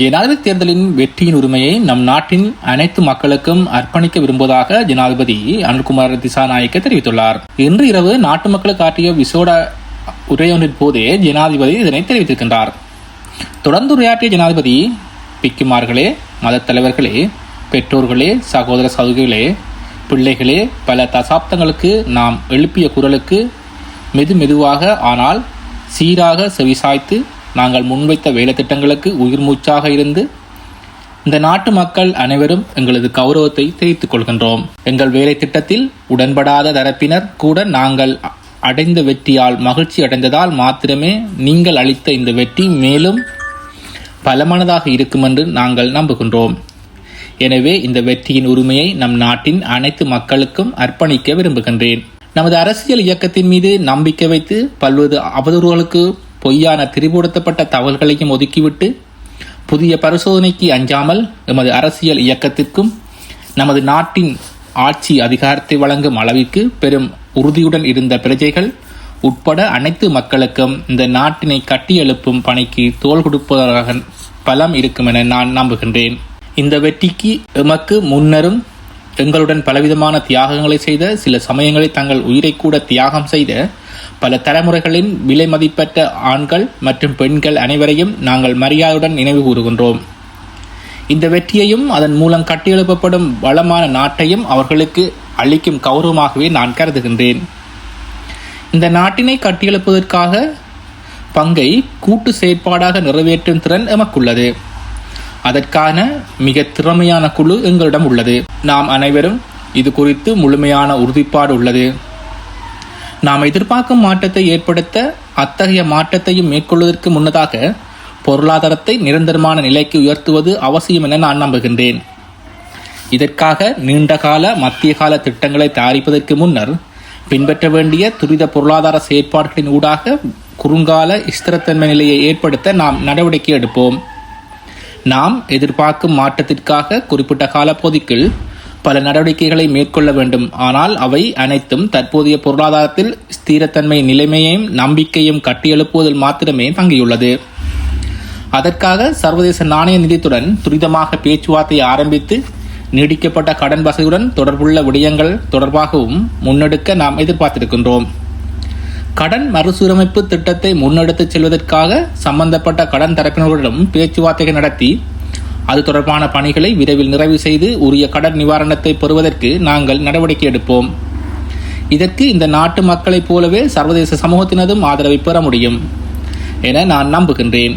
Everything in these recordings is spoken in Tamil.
ஜனாதிபதி தேர்தலின் வெற்றியின் உரிமையை நம் நாட்டின் அனைத்து மக்களுக்கும் அர்ப்பணிக்க விரும்புவதாக ஜனாதிபதி அனுல்குமார் திசாநாயக்க தெரிவித்துள்ளார். இன்று இரவு நாட்டு மக்களுக்கு ஆற்றிய விசோட உரையொன்றின் போதே ஜனாதிபதி இதனை தெரிவித்திருக்கின்றார். தொடர்ந்து உரையாற்றிய ஜனாதிபதி பிக்குமார்களே மதத் தலைவர்களே பெற்றோர்களே சகோதர சகோதரிகளே பிள்ளைகளே பல தசாப்தங்களுக்கு நாம் எழுப்பிய குரலுக்கு மெது மெதுவாக ஆனால் சீராக செவிசாய்த்து நாங்கள் முன்வைத்த வேலைத்திட்டங்களுக்கு உயிர் மூச்சாக இருந்து இந்த நாட்டு மக்கள் அனைவரும் எங்களது கௌரவத்தை தெரிவித்துக் கொள்கின்றோம். எங்கள் வேலை திட்டத்தில் உடன்படாத தரப்பினர் கூட நாங்கள் அடைந்த வெற்றியால் மகிழ்ச்சி அடைந்ததால் மாத்திரமே நீங்கள் அளித்த இந்த வெற்றி மேலும் பலமானதாக இருக்கும் என்று நாங்கள் நம்புகின்றோம். எனவே இந்த வெற்றியின் உரிமையை நம் நாட்டின் அனைத்து மக்களுக்கும் அர்ப்பணிக்க விரும்புகின்றேன். நமது அரசியல் இயக்கத்தின் மீது நம்பிக்கை வைத்து பல்வேறு அவதூறுகளுக்கு பொய்யான திரிபுடுத்தப்பட்ட தகவல்களையும் ஒதுக்கிவிட்டு புதிய பரிசோதனைக்கு அஞ்சாமல் எமது அரசியல் இயக்கத்திற்கும் நமது நாட்டின் ஆட்சி அதிகாரத்தை வழங்கும் அளவிற்கு பெரும் உறுதியுடன் இருந்த பிரஜைகள் உட்பட அனைத்து மக்களுக்கும் இந்த நாட்டினை கட்டியெழுப்பும் பணிக்கு தோல் கொடுப்பதாக பலம் இருக்கும் என நான் நம்புகின்றேன். இந்த வெற்றிக்கு எமக்கு முன்னரும் எங்களுடன் பலவிதமான தியாகங்களை செய்த சில சமயங்களில் தங்கள் உயிரை கூட தியாகம் செய்த பல தலைமுறைகளின் விலை மதிப்பற்ற ஆண்கள் மற்றும் பெண்கள் அனைவரையும் நாங்கள் மரியாதையுடன் நினைவு கூறுகின்றோம். இந்த வெற்றியையும் அதன் மூலம் கட்டியெழுப்பப்படும் வளமான நாட்டையும் அவர்களுக்கு அளிக்கும் கௌரவமாகவே நான் கருதுகின்றேன். இந்த நாட்டினை கட்டியெழுப்பதற்காக பங்கை கூட்டு செயற்பாடாக நிறைவேற்றும் திறன் எமக்குள்ளது. அதற்கான மிக திறமையான குழு எங்களிடம் உள்ளது. நாம் அனைவரும் இது குறித்து முழுமையான உறுதிப்பாடு உள்ளது. நாம் எதிர்பார்க்கும் மாற்றத்தை ஏற்படுத்த அத்தகைய மாற்றத்தையும் மேற்கொள்வதற்கு முன்னதாக பொருளாதாரத்தை நிரந்தரமான நிலைக்கு உயர்த்துவது அவசியம் என நான் நம்புகின்றேன். இதற்காக நீண்டகால மத்திய கால திட்டங்களை தயாரிப்பதற்கு முன்னர் பின்பற்ற வேண்டிய துரித பொருளாதார செயற்பாடுகளின் ஊடாக குறுங்கால ஸ்திரத்தன்மை நிலையை ஏற்படுத்த நாம் நடவடிக்கை எடுப்போம். நாம் எதிர்பார்க்கும் மாற்றத்திற்காக குறிப்பிட்ட காலப்பகுதிக்குள் பல நடவடிக்கைகளை மேற்கொள்ள வேண்டும். ஆனால் அவை அனைத்தும் தற்போதைய பொருளாதாரத்தில் ஸ்திரத்தன்மை நிலைமையையும் நம்பிக்கையும் கட்டியெழுப்புவதில் மாத்திரமே தங்கியுள்ளது. அதற்காக சர்வதேச நாணய நிதியத்துடன் துரிதமாக பேச்சுவார்த்தை ஆரம்பித்து நீடிக்கப்பட்ட கடன் வசதியுடன் தொடர்புள்ள விடயங்கள் தொடர்பாகவும் முன்னெடுக்க நாம் எதிர்பார்த்திருக்கின்றோம். கடன் மறுசீரமைப்பு திட்டத்தை முன்னெடுத்துச் செல்வதற்காக சம்பந்தப்பட்ட கடன் தரப்பினர்களிடம் பேச்சுவார்த்தைகள் நடத்தி அது தொடர்பான பணிகளை விரைவில் நிறைவு செய்து உரிய கடன் நிவாரணத்தை பெறுவதற்கு நாங்கள் நடவடிக்கை எடுப்போம். இதற்கு இந்த நாட்டு மக்களைப் போலவே சர்வதேச சமூகத்தினதும் ஆதரவை பெற முடியும் என நான் நம்புகின்றேன்.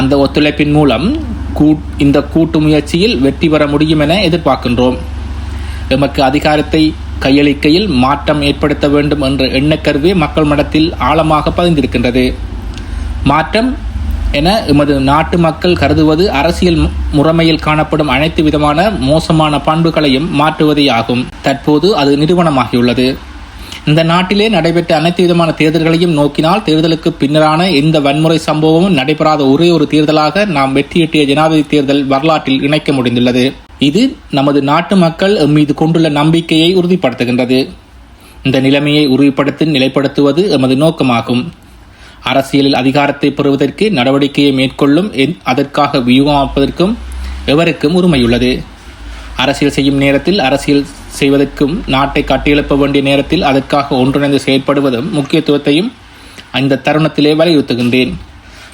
அந்த ஒத்துழைப்பின் மூலம் இந்த கூட்டு முயற்சியில் வெற்றி பெற முடியும் என எதிர்பார்க்கின்றோம். எமக்கு அதிகாரத்தை கையளிக்கையில் மாற்றம் ஏற்படுத்த வேண்டும் என்ற எண்ணக்கருவே மக்கள் மனத்தில் ஆழமாக பதிந்திருக்கின்றது. மாற்றம் என எமது நாட்டு மக்கள் கருதுவது அரசியல் மு- முறைமையில் காணப்படும் அனைத்து விதமான மோசமான பண்புகளையும் மாற்றுவதே ஆகும். தற்போது அது நிறுவனமாகியுள்ளது. இந்த நாட்டிலே நடைபெற்ற அனைத்து விதமான தேர்தல்களையும் நோக்கினால் தேர்தலுக்கு பின்னரான எந்த வன்முறை சம்பவமும் நடைபெறாத ஒரே ஒரு தேர்தலாக நாம் வெற்றியெட்டிய ஜனாதிபதி தேர்தல் வரலாற்றில் இணைக்க முடிந்துள்ளது. இது நமது நாட்டு மக்கள் மீது கொண்டுள்ள நம்பிக்கையை உறுதிப்படுத்துகின்றது. இந்த நிலைமையை உறுதிப்படுத்தி நிலைப்படுத்துவது எமது நோக்கமாகும். அரசியலில் அதிகாரத்தை பெறுவதற்கு நடவடிக்கையை மேற்கொள்ளும் என்- அதற்காக வியூகமாப்பதற்கும் எவருக்கும் உரிமையுள்ளது. அரசியல் செய்யும் நேரத்தில் அரசியல் செய்வதற்கும் நாட்டை கட்டியெழுப்ப வேண்டிய நேரத்தில் அதற்காக ஒன்றிணைந்து செயற்படுவதும் முக்கியத்துவத்தையும் அந்த தருணத்திலே வலியுறுத்துகின்றேன்.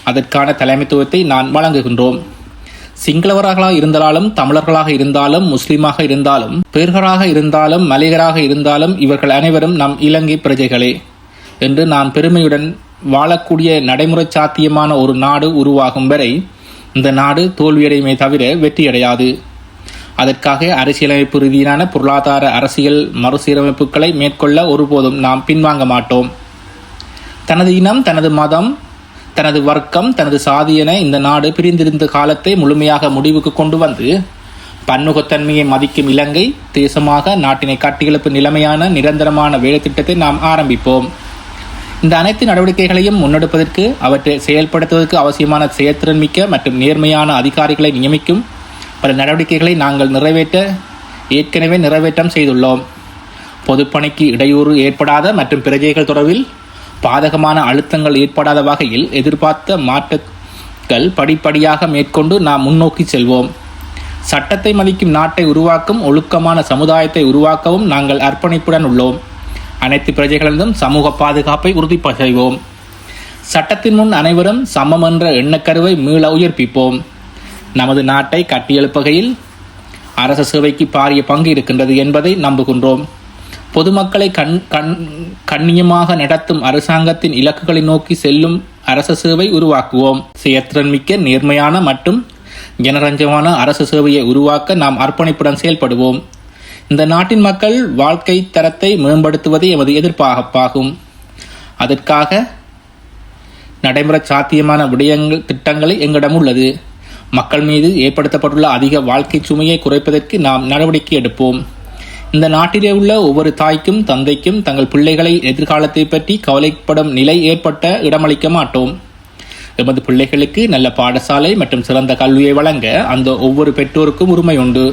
அதற்கான தலைமைத்துவத்தை நான் வழங்குகின்றோம். சிங்களவர்களாக இருந்தாலும் தமிழர்களாக இருந்தாலும் முஸ்லீமாக இருந்தாலும் பேர்களாக இருந்தாலும் மலையராக இருந்தாலும் இவர்கள் அனைவரும் நம் இலங்கை பிரஜைகளே என்று நான் பெருமையுடன் வாழக்கூடிய நடைமுறை சாத்தியமான ஒரு நாடு உருவாகும் வரை இந்த நாடு தோல்வியடையுமே தவிர வெற்றியடையாது. அதற்காக அரசியலமைப்பு ரீதியிலான பொருளாதார அரசியல் மறுசீரமைப்புகளை மேற்கொள்ள ஒருபோதும் நாம் பின்வாங்க மாட்டோம். தனது இனம் தனது மதம் தனது வர்க்கம் தனது சாதியென இந்த நாடு பிரிந்திருந்த காலத்தை முழுமையாக முடிவுக்கு கொண்டு வந்து பன்முகத்தன்மையை மதிக்கும் இலங்கை தேசமாக நாட்டினை கட்டியெழுப்பு நிலைமையான நிரந்தரமான வேலைத்திட்டத்தை நாம் ஆரம்பிப்போம். இந்த அனைத்து நடவடிக்கைகளையும் முன்னெடுப்பதற்கு அவற்றை செயல்படுத்துவதற்கு அவசியமான செயற்திறன் மிக்க மற்றும் நேர்மையான அதிகாரிகளை நியமிக்கும் பல நடவடிக்கைகளை நாங்கள் நிறைவேற்ற ஏற்கனவே நிறைவேற்றம் செய்துள்ளோம். பொதுப்பணிக்கு இடையூறு ஏற்படாத மற்றும் பிரஜைகள் தொடர்பில் பாதகமான அழுத்தங்கள் ஏற்படாத வகையில் எதிர்பார்த்த மாற்றங்கள் படிப்படியாக மேற்கொண்டு நாம் முன்னோக்கி செல்வோம். சட்டத்தை மதிக்கும் நாட்டை உருவாக்கும் ஒழுக்கமான சமுதாயத்தை உருவாக்கவும் நாங்கள் அர்ப்பணிப்புடன் உள்ளோம். அனைத்து பிரஜைகளிலும் சமூக பாதுகாப்பை உறுதி செய்வோம் சட்டத்தின் முன் அனைவரும் சமம் என்ற எண்ணக்கருவை மீள உயர்ப்பிப்போம். நமது நாட்டை கட்டியெழுப்புகையில் அரச சேவைக்கு பாரிய பங்கு இருக்கின்றது என்பதை நம்புகின்றோம். பொதுமக்களை கண் கண் கண்ணியமாக நடத்தும் அரசாங்கத்தின் இலக்குகளை நோக்கி செல்லும் அரச சேவை உருவாக்குவோம். செயற்திறன் மிக்க நேர்மையான மற்றும் ஜனரஞ்சமான அரசு சேவையை உருவாக்க நாம் அர்ப்பணிப்புடன் செயல்படுவோம். இந்த நாட்டின் மக்கள் வாழ்க்கை தரத்தை மேம்படுத்துவதே எமது எதிர்பார்ப்பாகும். அதற்காக நடைமுறை சாத்தியமான விடயங்கள் திட்டங்களை எங்களிடம் உள்ளது. மக்கள் மீது ஏற்படுத்தப்பட்டுள்ள அதிக வாழ்க்கை சுமையை குறைப்பதற்கு நாம் நடவடிக்கை எடுப்போம். இந்த நாட்டிலே உள்ள ஒவ்வொரு தாய்க்கும் தந்தைக்கும் தங்கள் பிள்ளைகளை எதிர்காலத்தை பற்றி கவலைப்படும் நிலை ஏற்பட்ட இடமளிக்க மாட்டோம். எமது பிள்ளைகளுக்கு நல்ல பாடசாலை மற்றும் சிறந்த கல்வியை வழங்க அந்த ஒவ்வொரு பெற்றோருக்கும் உரிமை உண்டு.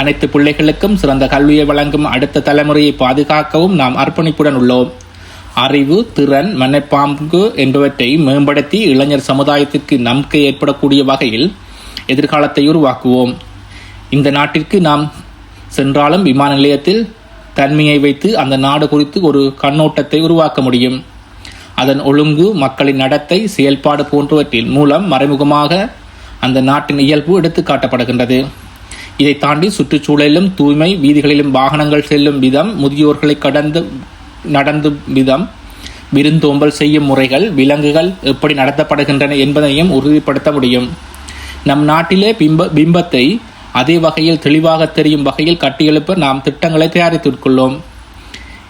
அனைத்து பிள்ளைகளுக்கும் சிறந்த கல்வியை வழங்கும் அடுத்த தலைமுறையை பாதுகாக்கவும் நாம் அர்ப்பணிப்புடன் உள்ளோம். அறிவு திறன் மனப்பாம்பு என்பவற்றை மேம்படுத்தி இளைஞர் சமுதாயத்திற்கு நம்பிக்கை ஏற்படக்கூடிய வகையில் எதிர்காலத்தை உருவாக்குவோம். இந்த நாட்டிற்கு நாம் சென்றாலும் விமான நிலையத்தில் தன்மையை வைத்து அந்த நாடு குறித்து ஒரு கண்ணோட்டத்தை உருவாக்க முடியும். அதன் ஒழுங்கு மக்களின் நடத்தை செயல்பாடு போன்றவற்றின் மூலம் மறைமுகமாக அந்த நாட்டின் இயல்பு எடுத்து காட்டப்படுகின்றது. இதை தாண்டி சுற்றுச்சூழலிலும் தூய்மை வீதிகளிலும் வாகனங்கள் செல்லும் விதம் முதியோர்களை கடந்து நடந்து விதம் விருந்தோம்பல் செய்யும் முறைகள் விலங்குகள் எப்படி நடத்தப்படுகின்றன என்பதையும் உறுதிப்படுத்த முடியும். நம் நாட்டிலே பிம்ப பிம்பத்தை அதே வகையில் தெளிவாக தெரியும் வகையில் கட்டியெழுப்ப நாம் திட்டங்களை தயாரித்துள்ளோம்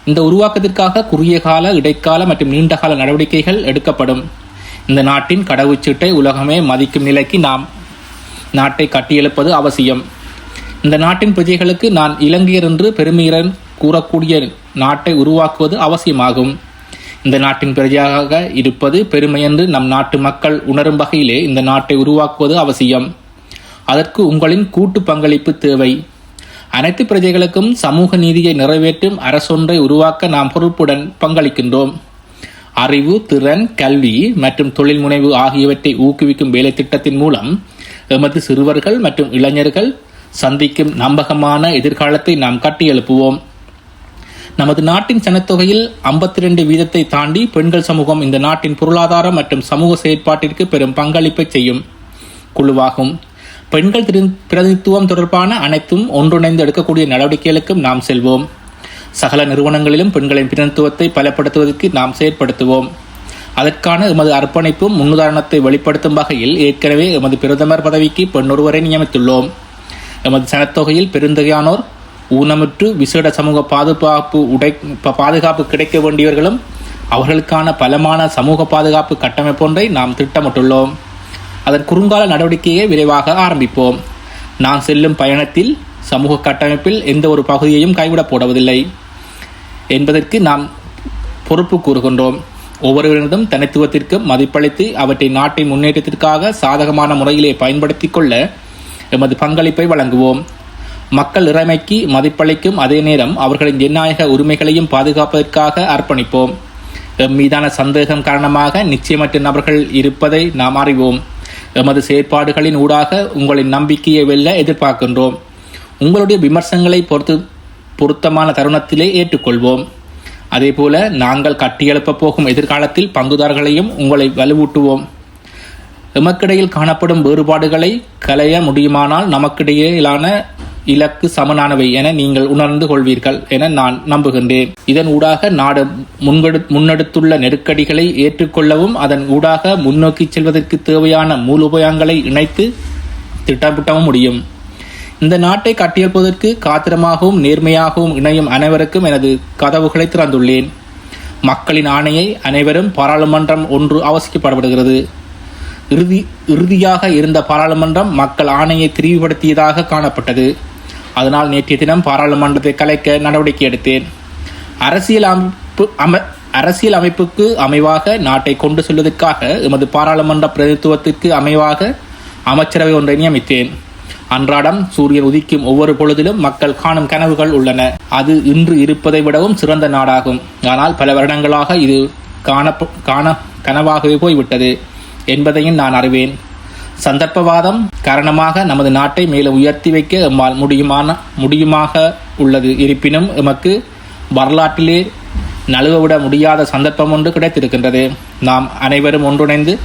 இந்த உருவாக்கத்திற்காக குறுகிய கால இடைக்கால மற்றும் நீண்டகால நடவடிக்கைகள் எடுக்கப்படும். இந்த நாட்டின் கடவுச்சீட்டை உலகமே மதிக்கும் நிலைக்கு நாம் நாட்டை கட்டியெழுப்பது அவசியம். இந்த நாட்டின் பிரஜைகளுக்கு நான் இலங்கையர் என்று பெருமையுடன் கூறக்கூடிய நாட்டை உருவாக்குவது அவசியமாகும். இந்த நாட்டின் பிரஜையாக இருப்பது பெருமை என்று நம் நாட்டு மக்கள் உணரும் வகையிலே இந்த நாட்டை உருவாக்குவது அவசியம். அதற்கு உங்களின் கூட்டு பங்களிப்பு தேவை. அனைத்து பிரஜைகளுக்கும் சமூக நீதியை நிறைவேற்றும் அரசொன்றை உருவாக்க நாம் பொறுப்புடன் பங்களிக்கின்றோம். அறிவு திறன் கல்வி மற்றும் தொழில் முனைவு ஆகியவற்றை ஊக்குவிக்கும் வேலை திட்டத்தின் மூலம் எமது சிறுவர்கள் மற்றும் இளைஞர்கள் சந்திக்கும் நம்பகமான எதிர்காலத்தை நாம் கட்டியெழுப்புவோம். நமது நாட்டின் சனத்தொகையில் ஐம்பத்தி ரெண்டு வீதத்தை தாண்டி பெண்கள் சமூகம் இந்த நாட்டின் பொருளாதார மற்றும் சமூக செயற்பாட்டிற்கு பெரும் பங்களிப்பை செய்யும். குழுவாகும். பெண்கள் பிரதித்துவம் தொடர்பான அனைத்தும் ஒன்றிணைந்து எடுக்கக்கூடிய நடவடிக்கைகளுக்கும் நாம் செல்வோம். சகல நிறுவனங்களிலும் பெண்களின் பிரதித்துவத்தை பலப்படுத்துவதற்கு நாம் செயற்படுத்துவோம். அதற்கான எமது அர்ப்பணிப்பும் முன்னுதாரணத்தை வெளிப்படுத்தும் வகையில் ஏற்கனவே எமது பிரதமர் பதவிக்கு பெண்ணொருவரை நியமித்துள்ளோம். எமது சனத்தொகையில் பெருந்தகையானோர் ஊனமுற்று விசேட சமூக பாதுகாப்பு உடை பாதுகாப்பு கிடைக்க வேண்டியவர்களும் அவர்களுக்கான பலமான சமூக பாதுகாப்பு கட்டமைப்பொன்றை நாம் திட்டமிட்டுள்ளோம். அதன் குறுங்கால நடவடிக்கையை விரைவாக ஆரம்பிப்போம். நான் செல்லும் பயணத்தில் சமூக கட்டமைப்பில் எந்த ஒரு பகுதியையும் கைவிடப் போடுவதில்லை என்பதற்கு நாம் பொறுப்பு கூறுகின்றோம். ஒவ்வொருவரிடம் தனித்துவத்திற்கு மதிப்பளித்து அவற்றை நாட்டின் முன்னேற்றத்திற்காக சாதகமான முறையிலே பயன்படுத்தி கொள்ள எமது பங்களிப்பை வழங்குவோம். மக்கள் இறைமைக்கு மதிப்பளிக்கும் அதே நேரம் அவர்களின் ஜனநாயக உரிமைகளையும் பாதுகாப்பதற்காக அர்ப்பணிப்போம். எம் மீதான சந்தேகம் காரணமாக நிச்சயமற்ற நபர்கள் இருப்பதை நாம் அறிவோம். எமது செயற்பாடுகளின் ஊடாக உங்களின் நம்பிக்கையை வெல்ல எதிர்பார்க்கின்றோம். உங்களுடைய விமர்சனங்களை பொறுத்து பொருத்தமான தருணத்திலே ஏற்றுக்கொள்வோம். அதேபோல நாங்கள் கட்டியெழுப்பப் போகும் எதிர்காலத்தில் பங்குதாரர்களையும் உங்களை வலுவூட்டுவோம். எமக்கிடையில் காணப்படும் வேறுபாடுகளை களைய முடியுமானால் நமக்கிடையிலான இலக்கு சமனானவை என நீங்கள் உணர்ந்து கொள்வீர்கள் என நான் நம்புகின்றேன். இதன் ஊடாக நாடு முன்கெடு முன்னெடுத்துள்ள நெருக்கடிகளை ஏற்றுக்கொள்ளவும் அதன் ஊடாக முன்னோக்கி செல்வதற்கு தேவையான மூலோபாயங்களை இணைத்து திட்டமிட்டவும் முடியும். இந்த நாட்டை கட்டியெழுப்பதற்கு காத்திரமாகவும் நேர்மையாகவும் இணையும் அனைவருக்கும் எனது கதவுகளை திறந்துள்ளேன். மக்களின் ஆணையை அனைவரும் பாராளுமன்றம் ஒன்று அவசியப்படப்படுகிறது இறுதி இறுதியாக இருந்த பாராளுமன்றம் மக்கள் ஆணையை திரிவுபடுத்தியதாக காணப்பட்டது. அதனால் நேற்றைய தினம் பாராளுமன்றத்தை கலைக்க நடவடிக்கை எடுத்தேன். அரசியல் அமைப்பு அம அரசியல் அமைப்புக்கு அமைவாக நாட்டை கொண்டு செல்வதற்காக எமது பாராளுமன்ற பிரதித்துவத்திற்கு அமைவாக அமைச்சரவை ஒன்றை நியமித்தேன். அன்றாடம் சூரியன் உதிக்கும் ஒவ்வொரு பொழுதிலும் மக்கள் காணும் கனவுகள் உள்ளன. அது இன்று இருப்பதை விடவும் சிறந்த நாடாகும். ஆனால் பல வருடங்களாக இது காண காண கனவாகவே போய்விட்டது என்பதையும் நான் அறிவேன். சந்தர்ப்பவாதம் காரணமாக நமது நாட்டை மேலும் உயர்த்தி வைக்க எம்மால் முடியுமான முடியுமாக உள்ளது. இருப்பினும் எமக்கு வரலாற்றிலே நழுவவிட முடியாத சந்தர்ப்பம் ஒன்று கிடைத்திருக்கின்றது. நாம் அனைவரும் ஒன்றிணைந்து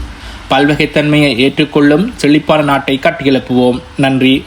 பல்வகைத்தன்மையை ஏற்றுக்கொள்ளும் செழிப்பான நாட்டை கட்டியெழுப்புவோம். நன்றி.